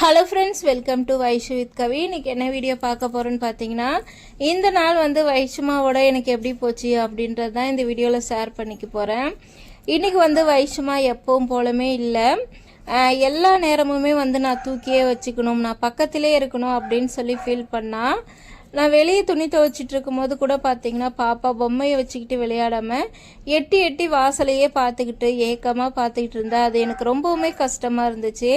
Hello friends welcome to Vaishu with Kavi இன்னைக்கு என்ன video பார்க்க போகிறோன்னு பார்த்தீங்கன்னா இந்த நாள் வந்து வைஷுமாவோட எனக்கு எப்படி போச்சு அப்படின்றது தான் இந்த வீடியோவில் ஷேர் பண்ணிக்க போகிறேன் இன்றைக்கி வந்து வைஷுமா எப்பவும் போலமே இல்லை. எல்லா நேரமுமே வந்து நான் தூக்கியே வச்சுக்கணும் நான் பக்கத்திலே இருக்கணும் அப்படின்னு சொல்லி ஃபீல் பண்ணால் நான் வெளியே துணி துவைச்சிட்டு இருக்கும்போது கூட பார்த்தீங்கன்னா பாப்பா பொம்மையை வச்சுக்கிட்டு விளையாடாமல் எட்டி எட்டி வாசலையே பார்த்துக்கிட்டு ஏக்கமாக பார்த்துக்கிட்டு இருந்தா. அது எனக்கு ரொம்பவுமே கஷ்டமாக இருந்துச்சு.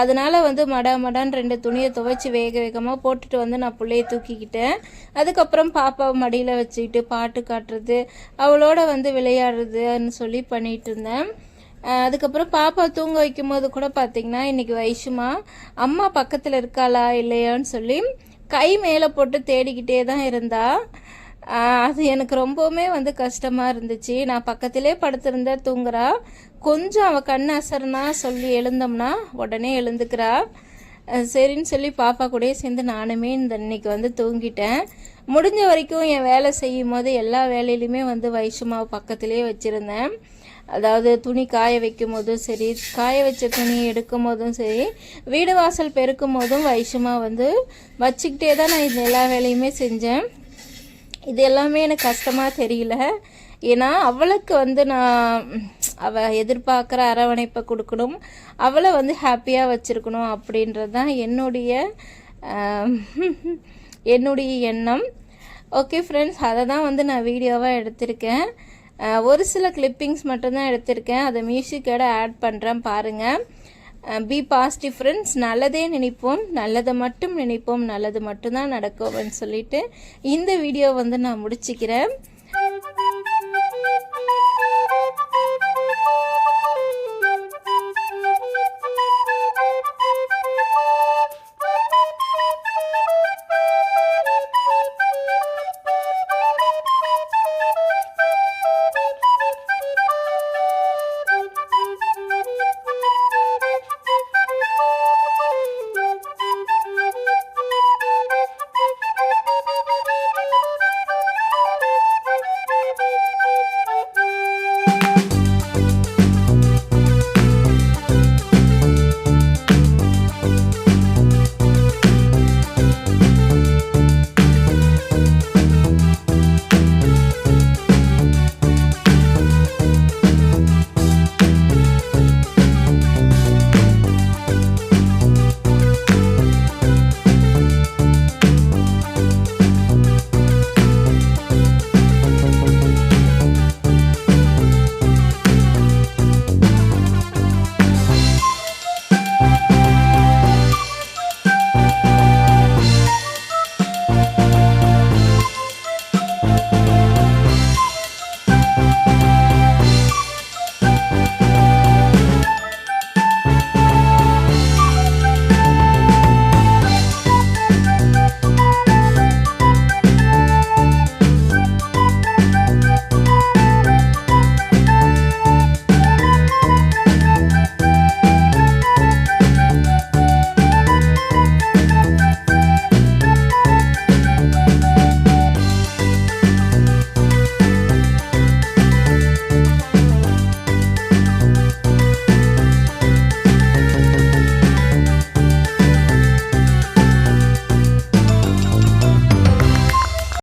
அதனால வந்து மடா மடான்னு ரெண்டு துணியை துவைச்சி வேக வேகமாக போட்டுட்டு வந்து நான் பிள்ளைய தூக்கிக்கிட்டேன். அதுக்கப்புறம் பாப்பாவை மடியில் வச்சுக்கிட்டு பாட்டு காட்டுறது அவளோட வந்து விளையாடுறதுன்னு சொல்லி பண்ணிட்டு இருந்தேன். அதுக்கப்புறம் பாப்பா தூங்க வைக்கும் போது கூட பார்த்தீங்கன்னா இன்னைக்கு வயசுமா அம்மா பக்கத்தில் இருக்காளா இல்லையான்னு சொல்லி கை மேலே போட்டு தேடிக்கிட்டே தான் இருந்தா. அது எனக்கு ரொம்பவுமே வந்து கஷ்டமாக இருந்துச்சு. நான் பக்கத்திலே படுத்திருந்த தூங்குறா. கொஞ்சம் அவள் கண் அசர்னா சொல்லி எழுந்தோம்னா உடனே எழுந்துக்கிறா. சரின்னு சொல்லி பாப்பா கூடயே சேர்ந்து நானுமே இந்த இன்னைக்கு வந்து தூங்கிட்டேன். முடிஞ்ச வரைக்கும் என் வேலை செய்யும் போது எல்லா வேலையிலுமே வந்து வைஷுமாவை பக்கத்திலே வச்சுருந்தேன். அதாவது துணி காய வைக்கும் போதும் சரி காய வச்ச துணி எடுக்கும் போதும் சரி வீடு வாசல் பெருக்கும் போதும் வைஷமாக வந்து வச்சுக்கிட்டே தான் நான் இந்த எல்லா வேலையுமே செஞ்சேன். இது எல்லாமே எனக்கு கஷ்டமாக தெரியல. ஏன்னா அவளுக்கு வந்து நான் அவள் எதிர்பார்க்குற அரவணைப்பை கொடுக்கணும். அவளை வந்து ஹாப்பியாக வச்சுருக்கணும் அப்படின்றது தான் என்னுடைய என்னுடைய எண்ணம். ஓகே ஃப்ரெண்ட்ஸ் அதை தான் வந்து நான் வீடியோவாக எடுத்திருக்கேன். ஒரு சில கிளிப்பிங்ஸ் மட்டும்தான் எடுத்திருக்கேன். அதை மியூசிக்கோட ஆட் பண்ணுறேன் பாருங்கள் பி பாசிட்டிவ் ஃப்ரெண்ட்ஸ் நல்லதே நினைப்போம் நல்லதை மட்டும் நினைப்போம் நல்லது மட்டும்தான் நடக்கும்னு சொல்லிட்டு இந்த வீடியோ வந்து நான் முடிச்சுக்கிறேன்.